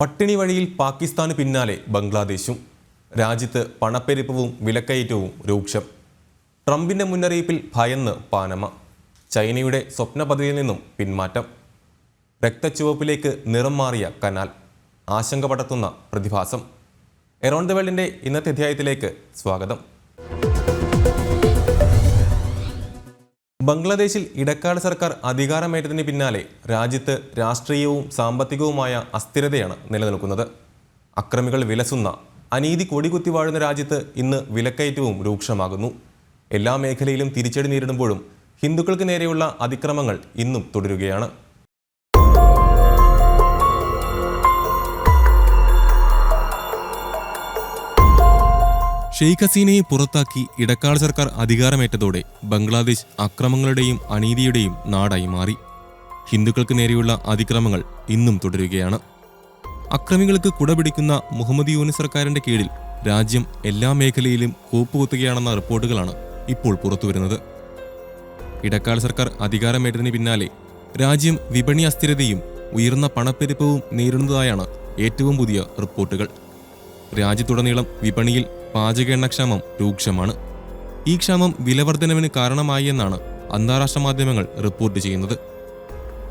പട്ടിണി വഴിയിൽ പാകിസ്ഥാന് പിന്നാലെ ബംഗ്ലാദേശും. രാജ്യത്ത് പണപ്പെരുപ്പവും വിലക്കയറ്റവും രൂക്ഷം. ട്രംപിന്റെ മുന്നറിയിപ്പിൽ ഭയന്ന് പാനമ. ചൈനയുടെ സ്വപ്ന പദ്ധതിയിൽ നിന്നും പിന്മാറ്റം. രക്തച്ചുവപ്പിലേക്ക് നിറം മാറിയ കനാൽ. ആശങ്ക പടർത്തുന്ന പ്രതിഭാസം. എറൗണ്ട് ദ വേൾഡിന്റെ ഇന്നത്തെ അധ്യായത്തിലേക്ക് സ്വാഗതം. ബംഗ്ലാദേശിൽ ഇടക്കാല സർക്കാർ അധികാരമേറ്റതിന് പിന്നാലെ രാജ്യത്ത് രാഷ്ട്രീയവും സാമ്പത്തികവുമായ അസ്ഥിരതയാണ് നിലനിൽക്കുന്നത്. അക്രമികൾ വിലസുന്ന അനീതി കൊടികുത്തി വാഴുന്ന രാജ്യത്ത് ഇന്ന് വിലക്കയറ്റവും രൂക്ഷമാകുന്നു. എല്ലാ മേഖലയിലും തിരിച്ചടി നേരിടുമ്പോഴും ഹിന്ദുക്കൾക്ക് നേരെയുള്ള അതിക്രമങ്ങൾ ഇന്നും തുടരുകയാണ്. ഷെയ്ഖ് ഹസീനയെ പുറത്താക്കി ഇടക്കാല സർക്കാർ അധികാരമേറ്റതോടെ ബംഗ്ലാദേശ് അക്രമങ്ങളുടെയും അനീതിയുടെയും നാടായി മാറി. ഹിന്ദുക്കൾക്ക് നേരെയുള്ള അതിക്രമങ്ങൾ ഇന്നും തുടരുകയാണ്. അക്രമികൾക്ക് കുടപിടിക്കുന്ന മുഹമ്മദ് യൂനിസ് സർക്കാരിന്റെ കീഴിൽ രാജ്യം എല്ലാ മേഖലയിലും കൂപ്പുകുത്തുകയാണെന്ന റിപ്പോർട്ടുകളാണ് ഇപ്പോൾ പുറത്തുവരുന്നത്. ഇടക്കാല സർക്കാർ അധികാരമേറ്റതിന് പിന്നാലെ രാജ്യം വിപണി അസ്ഥിരതയും ഉയർന്ന പണപ്പെരുപ്പവും നേരിടുന്നതായാണ് ഏറ്റവും പുതിയ റിപ്പോർട്ടുകൾ. രാജ്യത്തുടനീളം വിപണിയിൽ പാചക എണ്ണക്ഷാമം രൂക്ഷമാണ്. ഈ ക്ഷാമം വിലവർധനവിന് കാരണമായി എന്നാണ് അന്താരാഷ്ട്ര മാധ്യമങ്ങൾ റിപ്പോർട്ട് ചെയ്യുന്നത്.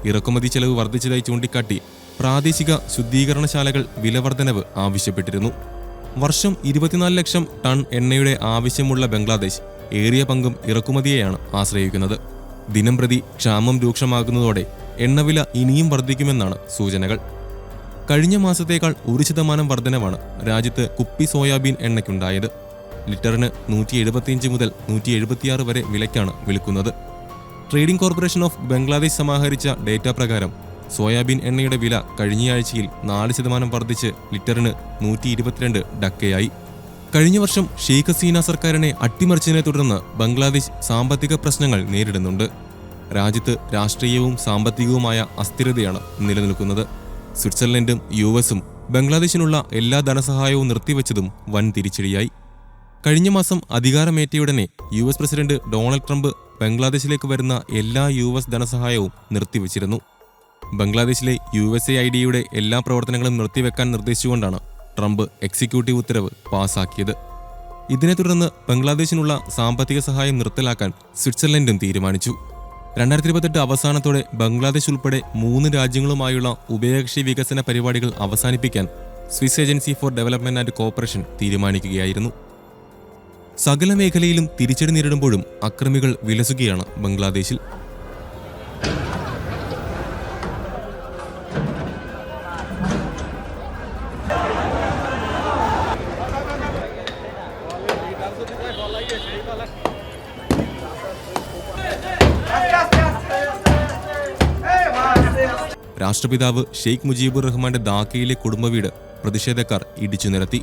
ഇറക്കുമതി ചെലവ് വർദ്ധിച്ചതായി ചൂണ്ടിക്കാട്ടി പ്രാദേശിക ശുദ്ധീകരണശാലകൾ വിലവർധനവ് ആവശ്യപ്പെട്ടിരുന്നു. വർഷം ഇരുപത്തിനാല് ലക്ഷം ടൺ എണ്ണയുടെ ആവശ്യമുള്ള ബംഗ്ലാദേശ് ഏറിയ പങ്കും ഇറക്കുമതിയെയാണ് ആശ്രയിക്കുന്നത്. ദിനംപ്രതി ക്ഷാമം രൂക്ഷമാകുന്നതോടെ എണ്ണവില ഇനിയും വർദ്ധിക്കുമെന്നാണ് സൂചനകൾ. കഴിഞ്ഞ മാസത്തേക്കാൾ ഒരു ശതമാനം വർധനവാണ് രാജ്യത്ത് കുപ്പി സോയാബീൻ എണ്ണയ്ക്കുണ്ടായത്. ലിറ്ററിന് നൂറ്റി എഴുപത്തിയഞ്ച് മുതൽ നൂറ്റി എഴുപത്തിയാറ് വരെ വിലയ്ക്കാണ് വിൽക്കുന്നത്. ട്രേഡിംഗ് കോർപ്പറേഷൻ ഓഫ് ബംഗ്ലാദേശ് സമാഹരിച്ച ഡേറ്റ പ്രകാരം സോയാബീൻ എണ്ണയുടെ വില കഴിഞ്ഞയാഴ്ചയിൽ നാല് ശതമാനം വർദ്ധിച്ച് ലിറ്ററിന് നൂറ്റി ഇരുപത്തിരണ്ട് ഡക്കയായി. കഴിഞ്ഞ വർഷം ഷെയ്ഖ് ഹസീന സർക്കാരിനെ അട്ടിമറിച്ചതിനെ തുടർന്ന് ബംഗ്ലാദേശ് സാമ്പത്തിക പ്രശ്നങ്ങൾ നേരിടുന്നുണ്ട്. രാജ്യത്ത് രാഷ്ട്രീയവും സാമ്പത്തികവുമായ അസ്ഥിരതയാണ് നിലനിൽക്കുന്നത്. സ്വിറ്റ്സർലൻഡും യു എസും ബംഗ്ലാദേശിനുള്ള എല്ലാ ധനസഹായവും നിർത്തിവെച്ചതും വൻ തിരിച്ചടിയായി. കഴിഞ്ഞ മാസം അധികാരമേറ്റയുടനെ U S president Donald Trump ബംഗ്ലാദേശിലേക്ക് വരുന്ന എല്ലാ യു എസ് ധനസഹായവും നിർത്തിവച്ചിരുന്നു. ബംഗ്ലാദേശിലെ യു എസ് എ ഐ ഡിയുടെ എല്ലാ പ്രവർത്തനങ്ങളും നിർത്തിവെക്കാൻ നിർദ്ദേശിച്ചുകൊണ്ടാണ് ട്രംപ് എക്സിക്യൂട്ടീവ് ഉത്തരവ് പാസാക്കിയത്. ഇതിനെ തുടർന്ന് ബംഗ്ലാദേശിനുള്ള സാമ്പത്തിക സഹായം നിർത്തലാക്കാൻ സ്വിറ്റ്സർലൻഡും തീരുമാനിച്ചു. രണ്ടായിരത്തി ഇരുപത്തെട്ട് അവസാനത്തോടെ ബംഗ്ലാദേശ് ഉൾപ്പെടെ മൂന്ന് രാജ്യങ്ങളുമായുള്ള ഉഭയകക്ഷി വികസന പരിപാടികൾ അവസാനിപ്പിക്കാൻ Swiss agency for development and cooperation തീരുമാനിക്കുകയായിരുന്നു. സകല മേഖലയിലും തിരിച്ചടി നേരിടുമ്പോഴും അക്രമികൾ വിലസുകയാണ് ബംഗ്ലാദേശിൽ. രാഷ്ട്രപിതാവ് ഷെയ്ഖ് മുജീബുർ റഹ്മാന്റെ ധാക്കയിലെ കുടുംബവീട് പ്രതിഷേധക്കാർ ഇടിച്ചു നിരത്തി.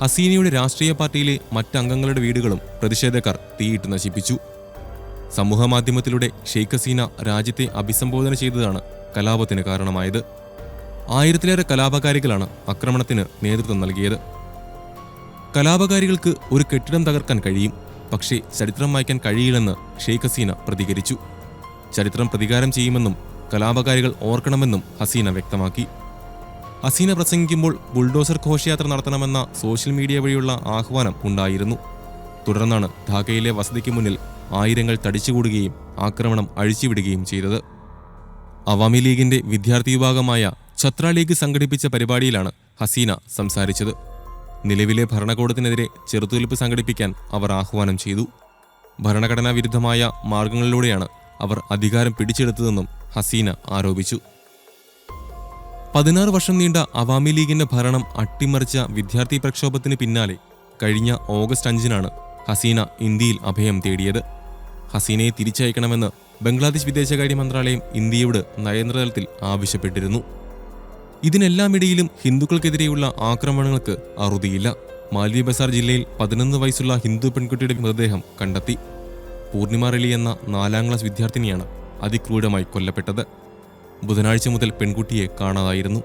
ഹസീനയുടെ രാഷ്ട്രീയ പാർട്ടിയിലെ മറ്റംഗങ്ങളുടെ വീടുകളും പ്രതിഷേധക്കാർ തീയിട്ട് നശിപ്പിച്ചു. സമൂഹമാധ്യമത്തിലൂടെ ഷെയ്ഖ് ഹസീന രാജ്യത്തെ അഭിസംബോധന ചെയ്തതാണ് കലാപത്തിന് കാരണമായത്. ആയിരത്തിലേറെ കലാപകാരികളാണ് ആക്രമണത്തിന് നേതൃത്വം നൽകിയത്. കലാപകാരികൾക്ക് ഒരു കെട്ടിടം തകർക്കാൻ കഴിയും പക്ഷേ ചരിത്രം വായിക്കാൻ കഴിയില്ലെന്ന് ഷെയ്ഖ് ഹസീന പ്രതികരിച്ചു. ചരിത്രം പ്രതികാരം ചെയ്യുമെന്നും കലാപകാരികൾ ഓർക്കണമെന്നും ഹസീന വ്യക്തമാക്കി. ഹസീന പ്രസംഗിക്കുമ്പോൾ ബുൾഡോസർ ഘോഷയാത്ര നടത്തണമെന്ന സോഷ്യൽ മീഡിയ വഴിയുള്ള ആഹ്വാനം ഉണ്ടായിരുന്നു. തുടർന്നാണ് ധാക്കയിലെ വസതിക്ക് മുന്നിൽ ആയിരങ്ങൾ തടിച്ചുകൂടുകയും ആക്രമണം അഴിച്ചുവിടുകയും ചെയ്തത്. അവാമി ലീഗിന്റെ വിദ്യാർത്ഥി വിഭാഗമായ ഛത്ര ലീഗ് സംഘടിപ്പിച്ച പരിപാടിയിലാണ് ഹസീന സംസാരിച്ചത്. നിലവിലെ ഭരണകൂടത്തിനെതിരെ ചെറുത്തുനിൽപ്പ് സംഘടിപ്പിക്കാൻ അവർ ആഹ്വാനം ചെയ്തു. ഭരണഘടനാ വിരുദ്ധമായ മാർഗങ്ങളിലൂടെയാണ് അവർ അധികാരം പിടിച്ചെടുത്തതെന്നും ഹസീന ആരോപിച്ചു. പതിനാറ് വർഷം നീണ്ട അവാമി ലീഗിന്റെ ഭരണം അട്ടിമറിച്ച വിദ്യാർത്ഥി പ്രക്ഷോഭത്തിന് പിന്നാലെ കഴിഞ്ഞ ഓഗസ്റ്റ് അഞ്ചിനാണ് ഹസീന ഇന്ത്യയിൽ അഭയം തേടിയത്. ഹസീനയെ തിരിച്ചയക്കണമെന്ന് ബംഗ്ലാദേശ് വിദേശകാര്യ മന്ത്രാലയം ഇന്ത്യയോട് നയതന്ത്രതലത്തിൽ ആവശ്യപ്പെട്ടിരുന്നു. ഇതിനെല്ലാമിടയിലും ഹിന്ദുക്കൾക്കെതിരെയുള്ള ആക്രമണങ്ങൾക്ക് അറുതിയില്ല. മാൽവി ബസാർ ജില്ലയിൽ പതിനൊന്ന് വയസ്സുള്ള ഹിന്ദു പെൺകുട്ടിയുടെ മൃതദേഹം കണ്ടെത്തി. പൂർണിമ റെലി എന്ന നാലാം ക്ലാസ് വിദ്യാർത്ഥിനിയാണ് അതിക്രൂരമായി കൊല്ലപ്പെട്ടത്. ബുധനാഴ്ച മുതൽ പെൺകുട്ടിയെ കാണാതായിരുന്നു.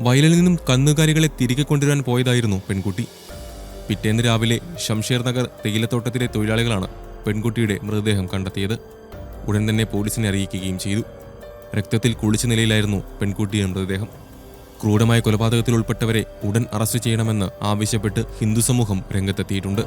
വയലിൽ നിന്നും കന്നുകാലികളെ തിരികെ കൊണ്ടുവരാൻ പോയതായിരുന്നു പെൺകുട്ടി. പിറ്റേന്ന് രാവിലെ ഷംഷേർ നഗർ തേയിലത്തോട്ടത്തിലെ തൊഴിലാളികളാണ് പെൺകുട്ടിയുടെ മൃതദേഹം കണ്ടെത്തിയത്. ഉടൻ തന്നെ പോലീസിനെ അറിയിക്കുകയും ചെയ്തു. രക്തത്തിൽ കുളിച്ച നിലയിലായിരുന്നു പെൺകുട്ടിയുടെ മൃതദേഹം. ക്രൂരമായ കൊലപാതകത്തിൽ ഉൾപ്പെട്ടവരെ ഉടൻ അറസ്റ്റ് ചെയ്യണമെന്ന് ആവശ്യപ്പെട്ട് ഹിന്ദു സമൂഹം രംഗത്തെത്തിയിട്ടുണ്ട്.